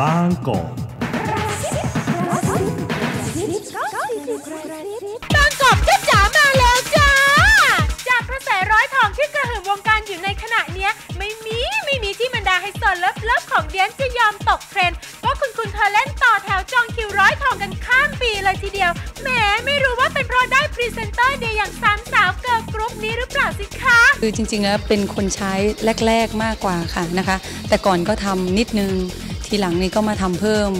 บางกอกบางกอกจ้าจ๋ามาแล้วจ้า จากกระแสร้อยทองที่กระหึ่มวงการอยู่ในขณะเนี้ย ไม่มีไม่มีที่บรรดาไฮโซเลิฟเลิฟของเดียนจะยอมตกเทรนด์ว่าคุณคุณเธอเล่นต่อแถวจองคิวร้อยทองกันข้ามปีเลยทีเดียว แหมไม่รู้ว่าเป็นเพราะได้พรีเซนเตอร์เดียอย่างสามสาวเกิร์ลกรุ๊ปนี้หรือเปล่าสิคะคือจริงๆแล้วเป็นคนใช้แรก ๆมากกว่าค่ะนะคะ แต่ก่อนก็ทำนิดนึง ทีหลังนี้ก็มาทำเพิ่ม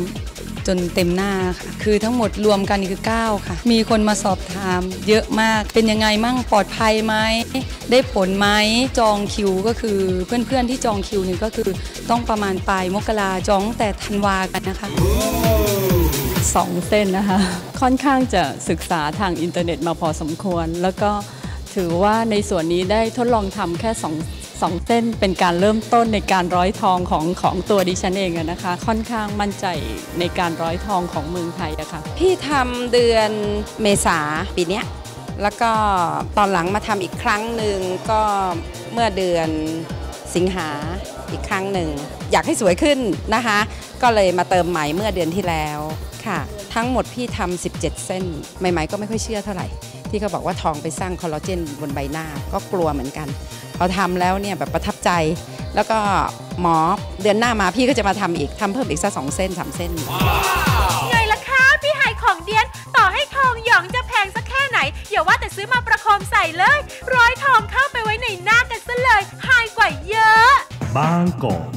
จนเต็มหน้าค่ะ คือทั้งหมดรวมกันนี่คือ 9 ค่ะ มีคนมาสอบถามเยอะมาก เป็นยังไงมั่งปลอดภัยไหม ได้ผลไหม จองคิวก็คือเพื่อนๆที่จองคิวนี่ก็คือต้องประมาณปลายมกราจองตั้งแต่ธันวากันนะคะสองเส้นนะคะ ค่อนข้างจะศึกษาทางอินเทอร์เน็ตมาพอสมควร แล้วก็ถือว่าในส่วนนี้ได้ทดลองทำแค่สอง สองเส้นเป็นการเริ่มต้นในการร้อยทองของของตัวดิฉันเองนะคะ ค่อนข้างมั่นใจในการร้อยทองของเมืองไทยอะค่ะพี่ทำเดือนเมษาปีเนี้ยแล้วก็ตอนหลังมาทำอีกครั้งหนึ่งก็เมื่อเดือนสิงหาอีกครั้งหนึ่ง อยากให้สวยขึ้นนะคะ ก็เลยมาเติมใหม่เมื่อเดือนที่แล้วค่ะ ทั้งหมดพี่ทำ17 เส้น ใหม่ๆก็ไม่ค่อยเชื่อเท่าไหร่ ที่เขาบอกว่าทองไปสร้างคอลลาเจนบนใบหน้าก็กลัวเหมือนกันพอทำแล้วเนี่ยแบบประทับใจ แล้วก็หมอเดือนหน้ามาพี่ก็จะมาทำอีกทำเพิ่มอีกสักสองเส้นสามเส้นไงล่ะคะพี่หายของเดียนต่อให้ทองหยองจะแพงสักแค่ไหนอย่าว่าแต่ซื้อมาประคมใส่เลยร้อยทองเข้าไปไว้ในหน้ากันซะเลยหายกว่าเยอะ บางกอก